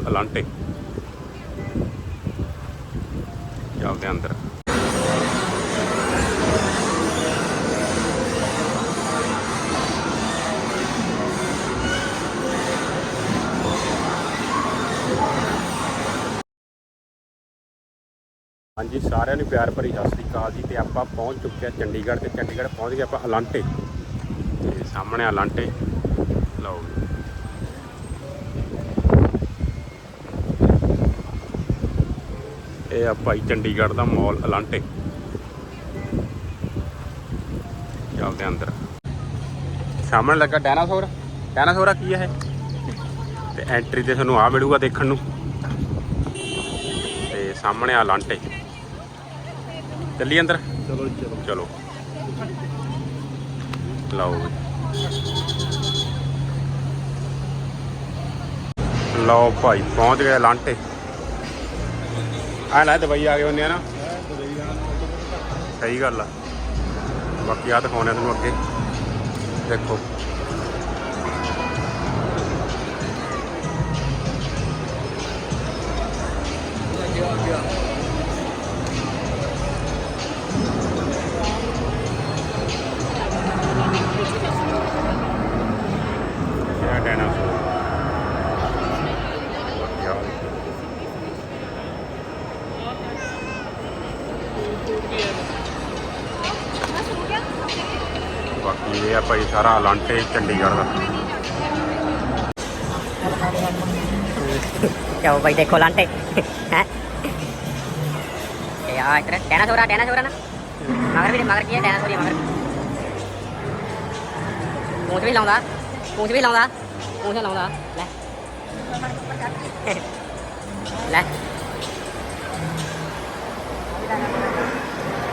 Elante. ਚੱਲਦੇ ਅੰਦਰ। ਹਾਂਜੀ, ਸਾਰਿਆਂ ਨੂੰ ਪਿਆਰ ਭਰੀ ਸਤਿ ਸ੍ਰੀ ਅਕਾਲ ਜੀ ਤੇ ਆਪਾਂ ਪਹੁੰਚ ਚੁੱਕੇ ਹਾਂ ਚੰਡੀਗੜ੍ਹ ਤੇ ਚੰਡੀਗੜ੍ਹ ਪਹੁੰਚ ਗਏ ਆਪਾਂ ਅਲਾਂਟੇ। ਤੇ ਸਾਹਮਣੇ ਅਲਾਂਟੇ। ਲਓ ਇਹ ਆ ਭਾਈ ਚੰਡੀਗੜ੍ਹ ਦਾ ਮਾਲ ਅਲਾਂਟੇ। ਚੱਲਦੇ ਅੰਦਰ। ਸਾਹਮਣੇ ਲੱਗਾ ਡਾਇਨਾਸੌਰ। ਡਾਇਨਾਸੌਰ ਆ ਕੀ ਹੈ ਤੇ ਐਂਟਰੀ ਤੇ ਤੁਹਾਨੂੰ ਆ ਮਿਲੂਗਾ ਦੇਖਣ ਨੂੰ। ਤੇ ਸਾਹਮਣੇ ਆ ਲਾਂਟੇ ਚੱਲੀ ਅੰਦਰ? ਚਲੋ ਚਲੋ। ਲਓ। ਲਓ ਭਾਈ ਪਹੁੰਚ ਗਏ ਲਾਂਟੇ ਆ ਲੈ ਦਵਾਈ ਆ ਗਏ ਹੁੰਦੇ ਆ ਨਾ। ਸਹੀ ਗੱਲ ਆ। ਬਾਕੀ ਆ ਦਿਖਾਉਣੇ ਆ ਤੁਹਾਨੂੰ ਅੱਗੇ। ਦੇਖੋ। ਇਹ ਡਾਇਨਾਸੌਰ ਬਾਕੀ ਆ ਬਾਕੀ ਇਹ ਆ ਭਾਈ ਸਾਰਾ ਲਾਂਟੇ ਚੰਡੀਗੜ੍ਹ ਦਾ। ਜਾਓ ਭਾਈ, ਦੇਖੋ ਲਾਂਟੇ ਹੈ? ਯਾ ਇਤਰਾ ਟੈਨਾ ਛੋਰਾ ਟੈਨਾ ਛੋਰਾ ਨਾ। ਮਗਰ ਵੀ ਮਗਰ ਕੀ ਹੈ ਟੈਨਾ ਛੋਰੀ ਮਗਰ। ਪੂੰਛ ਵੀ ਲਾਉਂਦਾ, ਪੂੰਛ ਵੀ ਲਾਉਂਦਾ, ਪੂੰਛ ਲਾਉਂਦਾ। ਲੈ। ਲੈ।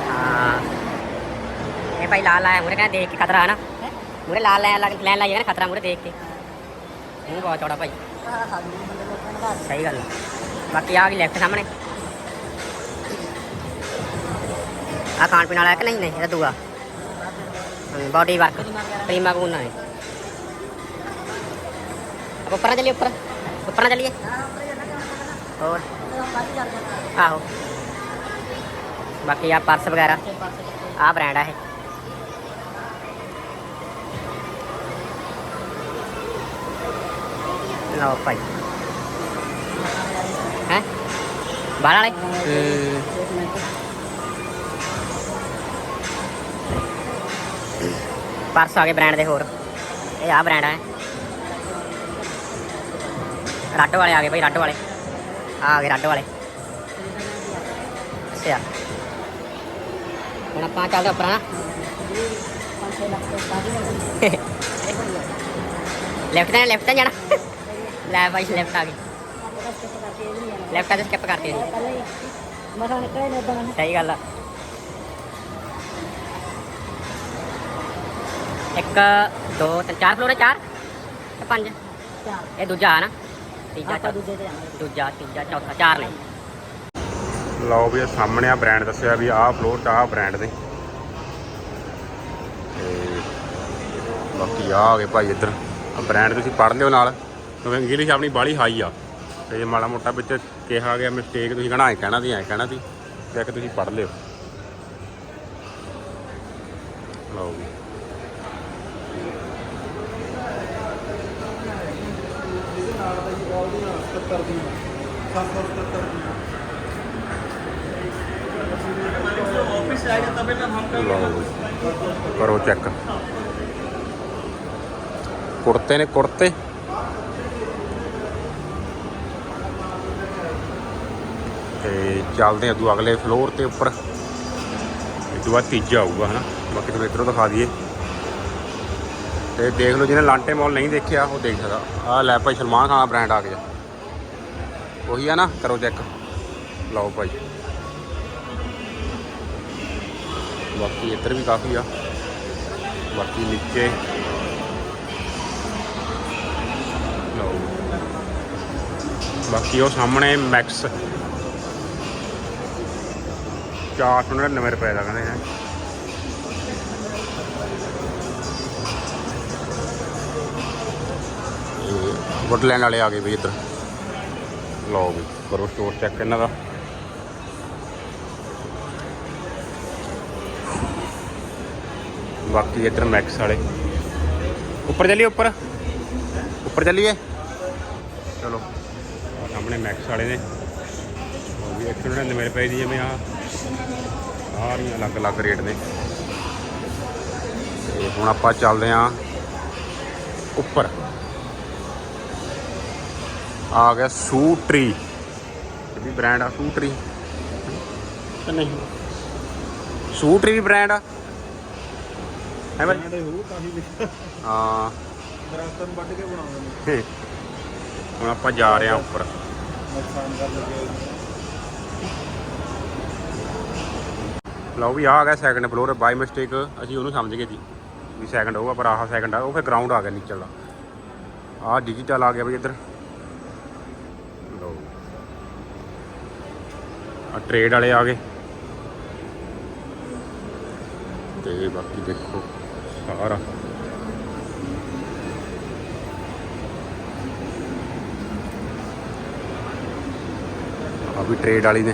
ਹਾਂ। ਇਹ ਭਾਈ ਲਾਲ ਲਾਇਆ ਮੂਰੇ ਕਹਿੰਦਾ ਦੇਖ ਕੇ ਖਤਰਾ ਹੈ ਨਾ। ਮੂਰੇ ਲਾਲ ਲਾਇਆ ਲੱਗ ਲੈਣ ਲਾਈ ਹੈ ਨਾ ਖਤਰਾ ਮੂਰੇ ਦੇਖ ਕੇ ਮੂੰਹ ਬਹੁਤ ਚੌੜਾ ਭਾਈ ਸਹੀ ਗੱਲ ਹੈ। ਬਾਕੀ ਆ ਗਈ ਲੈਫਟ ਸਾਹਮਣੇ ਆ ਖਾਣ ਪੀਣ ਵਾਲਾ ਹੈ ਕਿ ਨਹੀਂ ਨਹੀਂ ਇਹਦਾ ਦੂਆ ਬਾਡੀ ਵਰਕ ਪ੍ਰੀਮਾ ਕੂਨਾ ਹੈ เราไปฮะบาอะไรอืมปาร์สอาเกแบรนด์เดโฮร์เอ้ยอาแบรนด์อะไร ਰੱਡ ਵਾਲੇ ਆ ਗਏ ਭਾਈ ਰੱਡ ਵਾਲੇ ਆ ਗਏ ਰੱਡ ਵਾਲੇ ਸਿਆ ਹੁਣ ਆਪਾਂ ਚੱਲਦੇ ਉੱਪਰ ਲੈਫਟ ਤੇ ਲੈਫਟ ਤੇ ਜਾਣਾ ਲੈ ਭਾਈ ਲੈਫਟ ਆ ਗਈ ਲੈਫਟ ਤੇ ਸਕਿਪ ਕਰਤੀ ਜੀ ਸਹੀ ਗੱਲ ਆ। ਇੱਕ ਦੋ ਤਿੰਨ ਚਾਰ ਫਲੋਰ ਹੈ ਚਾਰ? ਤੇ ਪੰਜ? ਇਹ ਦੂਜਾ ਆ ਨਾ? ਤੀਜਾ ਚੌਥਾ। ਦੂਜਾ ਤੀਜਾ ਚੌਥਾ ਚਾਰ ਨੇ। ਲਓ ਵੀ ਇਹ ਸਾਹਮਣੇ ਆ ਬ੍ਰਾਂਡ ਦੱਸਿਆ ਵੀ ਆਹ ਫਲੋਰ 'ਚ ਆਹ ਬ੍ਰਾਂਡ ਤੇ ਬਾਕੀ ਆ ਆ ਗਏ ਭਾਈ ਇੱਧਰ। ਆ ਬ੍ਰਾਂਡ ਤੁਸੀਂ ਪੜ੍ਹ ਲਿਓ ਨਾਲ। ਕਿਉਂਕਿ ਇੰਗਲਿਸ਼ ਆਪਣੀ ਬਾਲੀ ਹਾਈ ਆ। ਤੇ ਮਾੜਾ ਮੋਟਾ ਵਿੱਚ ਕਿਹਾ ਗਿਆ ਮਿਸਟੇਕ ਤੁਸੀਂ ਕਹਣਾ, ਐ ਕਹਿਣਾ ਦੀ ਐ ਕਹਿਣਾ ਦੀ ਤੇ ਕਿ ਤੁਸੀਂ ਪੜ੍ਹ ਲਿਓ। ਲਓ ਵੀ ਲਓ ਵੀ। ਕਰੋ ਚੈੱਕ ਕੁੜਤੇ ਨੇ ਕੁੜਤੇ। ਤੇ ਚੱਲਦੇ ਆ ਤੂੰ ਅਗਲੇ ਫਲੋਰ ਤੇ ਉੱਪਰ। ਇਹ ਤੋਂ ਬਾਅਦ ਤੀਜਾ ਆਊਗਾ, ਹਨਾ? ਬਾਕੀ ਤੁਹਾਨੂੰ ਇੱਧਰੋਂ ਦਿਖਾ ਦਈਏ। ਤੇ ਦੇਖ ਲਓ, ਜਿਹਨੇ ਲਾਂਟੇ ਮਾਲ ਨਹੀਂ ਦੇਖਿਆ, ਉਹ ਦੇਖ ਸਕਦਾ। ਆਹ ਲੈ ਭਾਈ ਸਲਮਾਨ ਖਾਨ ਦਾ ਬ੍ਰਾਂਡ ਆ ਗਿਆ ਉਹੀ ਆ ਨਾ, ਕਰੋ ਚੈੱਕ ਲਓ ਭਾਈ। ਬਾਕੀ ਇੱਧਰ ਵੀ ਕਾਫੀ ਆ। ਬਾਕੀ ਨੀਚੇ। ਲਓ। ਬਾਕੀ ਉਹ ਸਾਹਮਣੇ ਮੈਕਸ। 499 ਰੁਪਏ ਦਾ ਕਹਿੰਦੇ ਹੈ ਵੁੱਡਲੈਂਡ ਵਾਲੇ ਆ ਗਏ ਵੀ ਇੱਧਰ। ਲਓ ਵੀ ਕਰੋ ਸਟੋਰ ਚੈੱਕ ਇਹਨਾਂ ਦਾ। ਬਾਕੀ ਇੱਧਰ ਮੈਕਸ ਵਾਲੇ। ਉੱਪਰ ਚੱਲੀਏ, ਉੱਪਰ? ਉੱਪਰ ਚੱਲੀਏ। ਚਲੋ ਸਾਹਮਣੇ ਮੈਕਸ ਵਾਲੇ ਨੇ। ਉਹ ਵੀ 199 ਰੁਪਏ ਦੀ ਜਿਵੇਂ ਆ ਰਹੀਆਂ ਅਲੱਗ-ਅਲੱਗ ਰੇਟ ਨੇ ਤੇ ਹੁਣ ਆਪਾਂ ਚੱਲਦੇ ਆਂ ਉੱਪਰ। ਆ ਗਿਆ ਸੂਟਰੀ ਇਹ ਵੀ ਬ੍ਰਾਂਡ ਆ ਸੂਟਰੀ ਕਿ ਨਹੀਂ। ਸੂਟਰੀ ਵੀ ਬ੍ਰਾਂਡ ਆ? ਹੈ ਦੇ ਹੋ। ਦਰਖਤਾਂ ਵੱਢ ਕੇ ਬਣਾਉਂਦੇ ਨੇ। ਹੁਣ ਆਪਾਂ ਜਾ ਰਹੇ ਹਾਂ ਉੱਪਰ। ਨੁਕਸਾਨ ਕਰ ਲੱਗੇ। ਲਓ ਵੀ ਆਹ ਆ ਗਿਆ ਸੈਕੰਡ ਫਲੋਰ ਬਾਈ ਮਿਸਟੇਕ ਅਸੀਂ ਉਹਨੂੰ ਸਮਝ ਗਏ ਜੀ, ਵੀ ਸੈਕੰਡ ਹੋਊਗਾ ਪਰ ਆਹ ਸੈਕੰਡ ਆ, ਉਹ ਫਿਰ ਗਰਾਊਂਡ ਆ ਗਿਆ ਨੀਚੇ ਦਾ। ਆਹ ਡਿਜੀਟਲ ਆ ਗਿਆ ਵੀ ਇੱਧਰ। ਲਓ। ਆ ਟ੍ਰੇਡ ਵਾਲੇ ਆ ਗਏ। ਤੇ ਬਾਕੀ ਦੇਖੋ, ਸਾਰਾ। ਆ ਵੀ ਟ੍ਰੇਡ ਵਾਲੀ ਨੇ।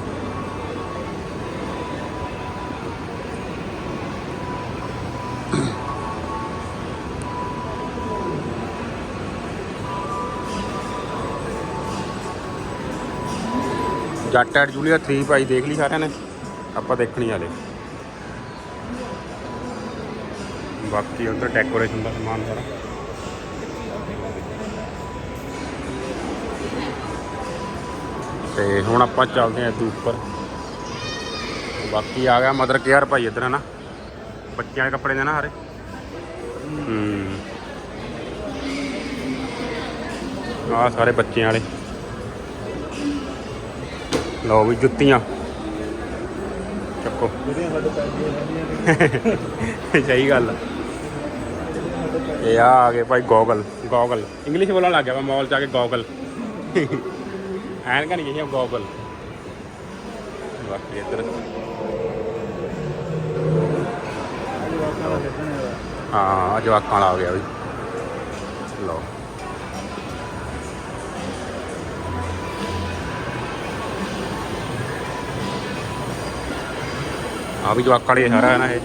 ਜੱਟ ਐਟ ਜੂਲੀਆ 3 ਭਾਈ ਦੇਖ ਲਈ ਸਾਰਿਆਂ ਨੇ। ਆਪਾਂ ਦੇਖਣੀ ਹਾਲੇ ਬਾਕੀ ਉਧਰ ਡੈਕੋਰੇਸ਼ਨ ਦਾ ਸਮਾਨ ਸਾਰਾ। ਤੇ ਹੁਣ ਆਪਾਂ ਚੱਲਦੇ ਆਂ ਇੱਥੇ ਉੱਪਰ। ਬਾਕੀ ਆ ਗਿਆ ਮਦਰ ਕੇਅਰ ਭਾਈ ਇੱਧਰ ਨਾ? ਬੱਚਿਆਂ ਦੇ ਕੱਪੜੇ ਨੇ ਨਾ ਹਰੇ ਹੂੰ। ਆ ਸਾਰੇ ਬੱਚਿਆਂ ਵਾਲੇ। ਲਓ ਵੀ ਜੁੱਤੀਆਂ। ਚੱਕੋ। ਜਿਹੜੀਆਂ ਸਾਡੇ ਪੈਂਦੀਆਂ ਸਹੀ ਗੱਲ ਆ। ਇਹ ਆ ਆ ਗਏ ਭਾਈ ਗੋਗਲ ਗੋਗਲ। ਇੰਗਲਿਸ਼ ਬੋਲਣ ਲੱਗ ਗਿਆ ਮੈਂ ਮਾਲ ਚ ਆ ਕੇ ਗੋਗਲ। ਐਨਕਾਂ ਨਹੀਂ ਕਹੀਆਂ ਗੋਗਲ। ਬਾਕੀ ਇੱਧਰ। ਹਾਂ ਜਵਾਕਾਂ ਵਾਲਾ ਆ ਗਿਆ ਵੀ। ਲਓ। ਆ ਵੀ ਜਵਾਕਾਂ ਵਾਲੀ ਸਾਰਾ ਹੈ ਨਾ ਇਹ।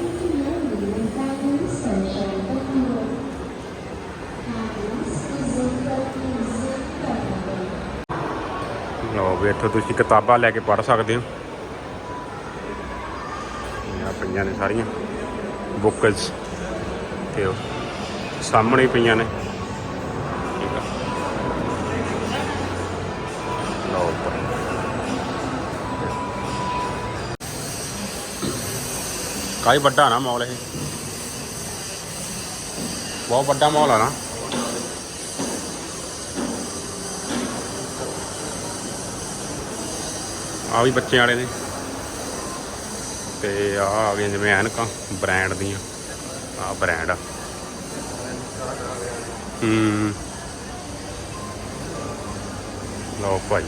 ਲਓ ਵੀ ਇੱਥੋਂ ਤੁਸੀਂ ਕਿਤਾਬਾਂ ਲੈ ਕੇ ਪੜ੍ਹ ਸਕਦੇ ਹੋ। ਆ ਪਈਆਂ ਨੇ ਸਾਰੀਆਂ। ਬੁੱਕਸ ਤੇ ਉਹ ਸਾਹਮਣੇ ਪਈਆਂ ਨੇ। ਕਾਈ ਵੱਡਾ ਨਾ ਮਾਲ ਇਹ। ਬਹੁਤ ਵੱਡਾ ਮਾਲ ਆ ਨਾ। ਆ ਵੀ ਬੱਚਿਆਂ ਵਾਲੇ ਨੇ। ਤੇ ਆ ਆ ਗਏ ਜਿਵੇਂ ਐਨਕਾਂ, ਬ੍ਰਾਂਡ ਦੀਆਂ। ਆ ਬ੍ਰਾਂਡ ਆ। ਹੂੰ। ਲਓ ਭਾਈ।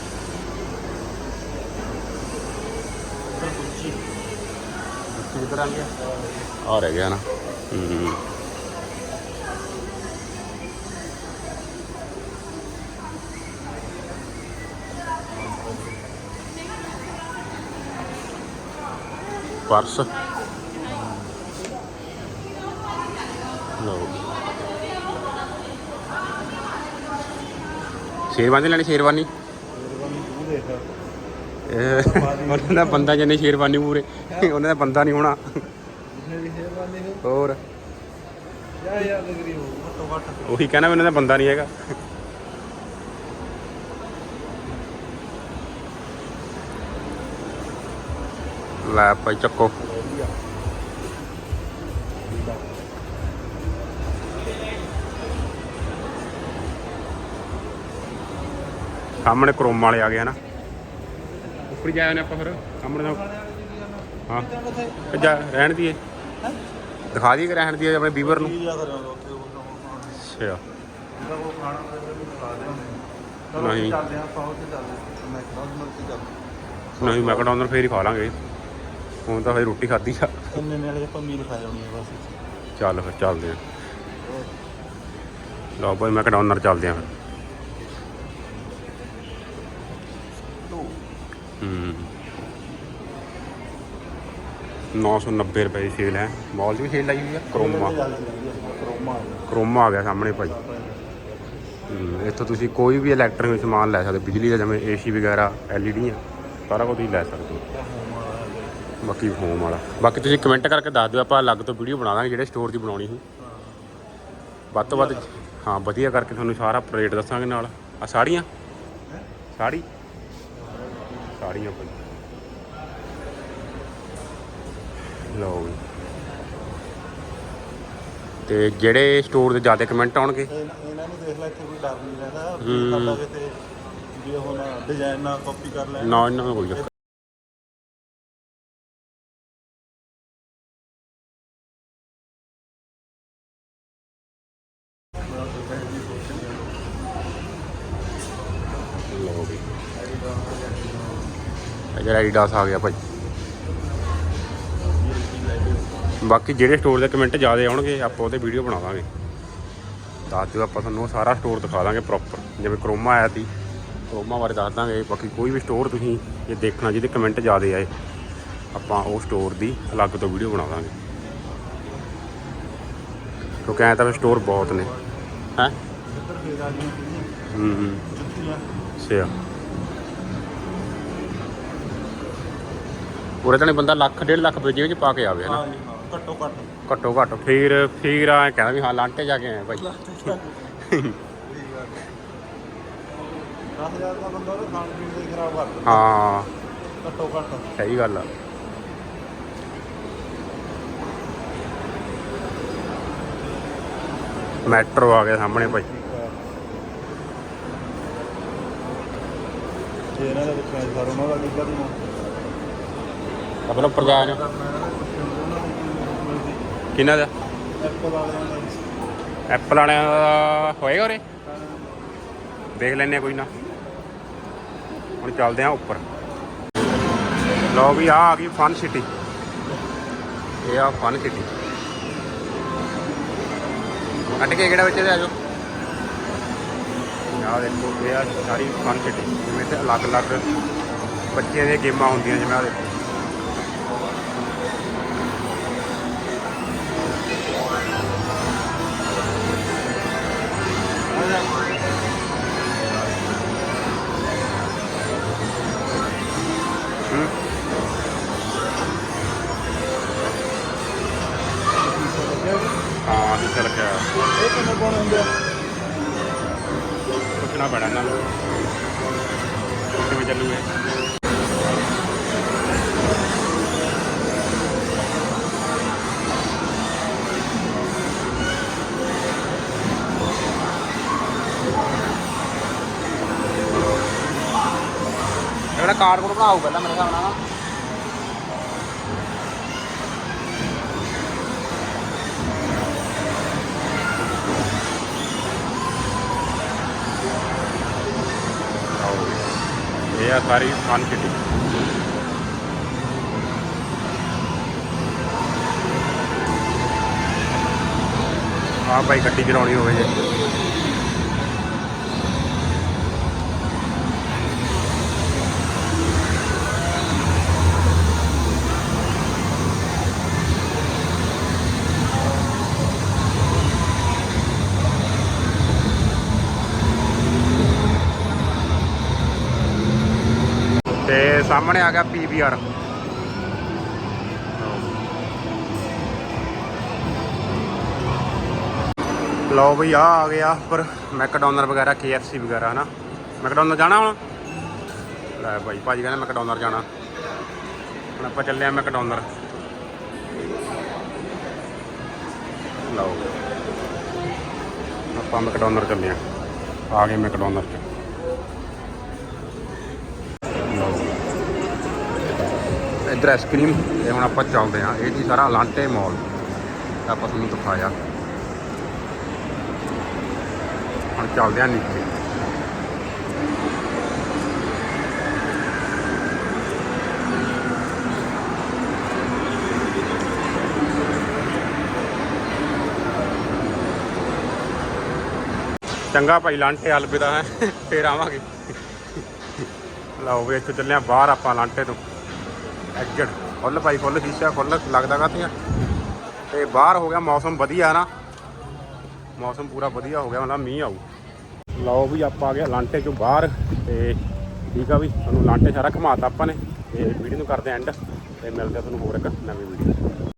ਕਿੱਧਰ ਆ ਆ ਰਹਿ ਗਿਆ ਨਾ। ਹੂੰ। ਪਰਸ। ਲਓ। ਸ਼ੇਰਵਾਨੀ ਲੈਣੀ ਸ਼ੇਰਵਾਨੀ ਮਿਹਰਬਾਨੀ ਤੂੰ ਦੇਖ ਇਹ ਉਹਨਾਂ ਦਾ ਬੰਦਾ ਜਨੇ ਸ਼ੇਰਵਾਨੀ ਪੂਰੇ, ਉਹਨਾਂ ਦਾ ਬੰਦਾ ਨਹੀਂ ਹੋਣਾ। ਹੋਰ? ਯਾ ਯਾ ਲੱਗਰੀ ਹੋ ਘੱਟੋ ਘੱਟ ਉਹੀ ਕਹਿਣਾ ਵੀ ਉਹਨਾਂ ਦਾ ਬੰਦਾ ਨਹੀਂ ਹੈਗਾ। ਲੈ ਭਾਈ ਚੱਕੋ। ਸਾਹਮਣੇ ਕਰੋਮ ਵਾਲੇ ਆ ਗਏ ਹਨਾ। ਉੱਪਰ ਹੀ ਜਾਇਆ ਆਪਾਂ ਫਿਰ, ਸਾਹਮਣੇ ਦਾ ਹਾਂ, ਤੇ ਜਾ, ਰਹਿਣ ਦੀਏ। ਦਿਖਾ ਦਈਏ ਕਿ ਰਹਿਣ ਦੀਏ ਆਪਣੇ ਵੀਵਰ ਨੂੰ। ਅੱਛਾ। ਨਹੀਂ। ਨਹੀਂ, ਮੈਕਡੋਨਲਡ ਫੇਰ ਹੀ ਖਾ ਲਾਂਗੇ। ਹੁਣ ਤਾਂ ਫੇਰ ਰੋਟੀ ਖਾਧੀ ਆ। ਇੰਨੇ ਨਾਲੇ ਆਪਾਂ ਮੀਲ ਖਾ ਜਾਣੀ ਹੈ ਬਸ ਚੱਲ ਫਿਰ, ਚੱਲਦੇ ਆ। ਲਓ ਭਾਈ ਮੈਕਡੋਨਲਡ ਚੱਲਦੇ ਆ ਫਿਰ। 990 ਰੁਪਏ ਦੀ ਸੇਲ ਹੈ। ਮਾਲ 'ਚ ਵੀ ਸੇਲ ਲਾਈ ਹੋਈ ਆ। ਕਰੋਮਾ। ਕਰੋਮਾ ਆ ਗਿਆ ਸਾਹਮਣੇ ਭਾਈ। ਹੂੰ, ਇੱਥੋਂ ਤੁਸੀਂ ਕੋਈ ਵੀ ਇਲੈਕਟ੍ਰੋਨਿਕ ਸਮਾਨ ਲੈ ਸਕਦੇ ਬਿਜਲੀ ਦਾ ਜਿਵੇਂ ਏਸੀ ਵਗੈਰਾ ਐਲਈਡੀਆਂ ਸਾਰਾ ਕੁਝ ਹੀ ਲੈ ਸਕਦੇ ਹੋ। ਬਾਕੀ ਹੋਮ ਵਾਲਾ। ਬਾਕੀ ਤੁਸੀਂ ਕਮੈਂਟ ਕਰਕੇ ਦੱਸ ਦਿਓ ਆਪਾਂ ਅਲੱਗ ਤੋਂ ਵੀਡੀਓ ਬਣਾ ਦਾਂਗੇ ਜਿਹੜੇ ਸਟੋਰ ਦੀ ਬਣਾਉਣੀ ਸੀ। ਵੱਧ ਤੋਂ ਵੱਧ ਹਾਂ ਵਧੀਆ ਕਰਕੇ ਤੁਹਾਨੂੰ ਸਾਰਾ ਰੇਟ ਦੱਸਾਂਗੇ ਨਾਲ। ਆ ਸਾੜੀਆਂ? ਸਾੜੀ? ਸਾੜੀਆਂ ਭਾਈ। ਲਓ ਜੀ। ਤੇ ਜਿਹੜੇ ਸਟੋਰ ਦੇ ਜ਼ਿਆਦਾ ਕਮੈਂਟ ਆਉਣਗੇ? ਇਹ- ਇਹਨਾਂ ਨੂੰ ਦੇਖ ਲੈ ਇੱਥੇ ਕੋਈ ਡਰ ਨਹੀਂ ਰਹਿੰਦਾ। ਵੀ ਸਾਡਾ ਕਿਤੇ ਜੇ ਹੁਣ ਡਿਜ਼ਾਈਨ ਨਾ ਕਾਪੀ ਕਰ ਲੈਣ। ਨਾ ਇਹਨਾਂ ਨੂੰ ਕੋਈ ਚੱਕਰ ਲਓ ਵੀ ਐਡੀਡਾਸ ਆ ਗਿਆ ਭਾਈ। ਬਾਕੀ ਜਿਹੜੇ ਸਟੋਰ ਦੇ ਕਮੈਂਟ ਜ਼ਿਆਦਾ ਆਉਣਗੇ, ਆਪਾਂ ਉਹਦੇ ਵੀਡੀਓ ਬਣਾ ਦਾਂਗੇ। ਦੱਸ ਦਿਓ, ਆਪਾਂ ਤੁਹਾਨੂੰ ਉਹ ਸਾਰਾ ਸਟੋਰ ਦਿਖਾ ਦਾਂਗੇ ਪ੍ਰੋਪਰ ਜਿਵੇਂ ਕਰੋਮਾ ਆਇਆ ਸੀ, ਕਰੋਮਾ ਬਾਰੇ ਦੱਸ ਦਾਂਗੇ। ਬਾਕੀ ਕੋਈ ਵੀ ਸਟੋਰ ਤੁਸੀਂ ਜੇ ਦੇਖਣਾ, ਜਿਹਦੇ ਕਮੈਂਟ ਜ਼ਿਆਦਾ ਆਏ, ਆਪਾਂ ਉਹ ਸਟੋਰ ਦੀ ਅਲੱਗ ਤੋਂ ਵੀਡੀਓ ਬਣਾ ਦਾਂਗੇ। ਕਿਉਂਕਿ ਐਂ ਤਾਂ ਸਟੋਰ ਬਹੁਤ ਨੇ। ਹੈ? ਇੱਧਰ ਫੇਰ ਹੂੰ ਹੂੰ। ਸਿਆ ਉਰੇ ਤਾਂ ਨਹੀਂ, ਬੰਦਾ ਲੱਖ, ਡੇਢ ਲੱਖ ਰੁਪਏ ਜੇਬ ਚ ਪਾ ਕੇ ਆਵੇ ਹਨਾ ਘੱਟੋ ਘੱਟ। ਘੱਟੋ ਘੱਟ ਫਿਰ ਫਿਰ ਐਂ ਕਹਿੰਦਾ ਵੀ ਹਾਂ ਲਾਂਟੇ ਜਾ ਕੇ ਆਏ ਭਾਈ। 10000 ਦਾ ਬੰਦਾ ਉਹਦੇ ਖਾਣ ਪੀਣ ਦੇ ਖਰਾਬ ਕਰ ਦਿੰਦਾ। ਹਾਂ। ਘੱਟੋ ਘੱਟ। ਸਹੀ ਗੱਲ ਆ। ਮੈਟਰੋ ਆ ਗਿਆ ਸਾਹਮਣੇ ਭਾਈ। ਇਹਨਾਂ ਦੇ ਵਿੱਚ ਸਰ ਉਹਨਾਂ ਦਾ ਦੀ ਆਪਣਾ ਪ੍ਰਜਾਨ ਕਿਹਨਾਂ ਦਾ? ਐਪਲ ਵਾਲਿਆਂ ਦਾ ਐਪਲ ਹੋਏਗਾ ਉਰੇ। ਦੇਖ ਲੈਨੇ ਕੋਈ ਨਾ। ਹੁਣ ਚੱਲਦੇ ਆ ਉੱਪਰ। ਲਓ ਵੀ ਆ ਆ ਗਈ ਫਨ ਸਿਟੀ ਇਹ ਆ ਫਨ ਸਿਟੀ ਕੱਟ ਕੇ ਕਿਹੜਾ ਵਿੱਚ ਦੇ ਆਜੋ ਆਹ ਦੇਖੋ, ਇਹ ਆ ਸਾਰੀ ਫਨ ਸਿਟੀ ਜਿਵੇਂ ਤੇ ਅਲੱਗ-ਅਲੱਗ ਬੱਚਿਆਂ ਦੀਆਂ ਗੇਮਾਂ ਹੁੰਦੀਆਂ ਜਿਵੇਂ ਆ ਦੇਖੋ। ਇਹਦਾ ਕਾਰਡ ਕੋਡ ਬਣਾਓ ਪਹਿਲਾਂ ਮੇਰੇ ਹਿਸਾਬ ਨਾਲ। ਇਹ ਆ ਸਾਰੀ ਫਨ ਸਿਟੀ ਆ ਭਾਈ ਗੱਡੀ ਚਲਾਉਣੀ ਹੋਵੇ ਜੇ। ਤੇ ਸਾਹਮਣੇ ਆ ਗਿਆ ਪੀਵੀਆਰ ਲਓ ਬਈ ਆ ਆ ਗਿਆ ਪਰ ਮੈਕਡੋਨਰ ਵਗੈਰਾ KFC ਵਗੈਰਾ, ਹਨਾ? ਮੈਕਡੋਨਰ ਜਾਣਾ ਹੁਣ? ਲੈ ਭਾਈ ਭਾਜੀ ਕਹਿੰਦਾ ਮੈਕਡੋਨਰ ਜਾਣਾ। ਹੁਣ ਆਪਾਂ ਚੱਲੇ ਆ ਮੈਕਡੋਨਰ ਲਓ। ਆਪਾਂ ਮੈਕਡੋਨਰ ਚੱਲੇ ਆ। ਆ ਗਏ ਮੈਕਡੋਨਰ ਚ। ਇੱਧਰ ਆਈਸਕ੍ਰੀਮ ਤੇ ਹੁਣ ਆਪਾਂ ਚੱਲਦੇ ਆ ਇਹ ਜੀ ਸਾਰਾ ਲਾਂਟੇ ਮਾਲ ਆਪਾਂ ਤੁਹਾਨੂੰ ਦਿਖਾਇਆ। ਹੁਣ ਚੱਲਦੇ ਆ ਨੀਚੇ। ਚੰਗਾ ਭਾਈ ਲਾਂਟੇ ਅਲਵਿਦਾ, ਹੈ। ਫੇਰ ਆਵਾਂਗੇ। ਲਓ ਵੀ ਇੱਥੋਂ ਚੱਲੇ ਆ ਬਾਹਰ ਆਪਾਂ ਲਾਂਟੇ ਤੋਂ। ਐਗਜ਼ਿਟ ਫੁੱਲ ਭਾਈ, ਫੁੱਲ ਸ਼ੀਸ਼ਾ ਫੁੱਲ ਲੱਗਦਾ ਕਾਤੀਆਂ ਤੇ ਬਾਹਰ ਹੋ ਗਿਆ ਮੌਸਮ ਵਧੀਆ ਨਾ। ਮੌਸਮ ਪੂਰਾ ਵਧੀਆ ਹੋ ਗਿਆ, ਮਤਲਬ ਮੀਂਹ ਆਊ। ਲਓ ਵੀ ਆਪਾਂ ਆ ਗਿਆ ਲਾਂਟੇ ਚੋਂ ਬਾਹਰ, ਤੇ ਠੀਕ ਆ ਵੀ, ਤੁਹਾਨੂੰ ਲਾਂਟੇ ਸਾਰਾ ਘਮਾਤਾ ਆਪਾਂ ਨੇ। ਤੇ ਵੀਡੀਓ ਨੂੰ ਕਰਦੇ ਐਂਡ ਤੇ ਮਿਲਦੇ ਆ ਤੁਹਾਨੂੰ ਹੋਰ ਇੱਕ ਨਵੀਂ ਵੀਡੀਓ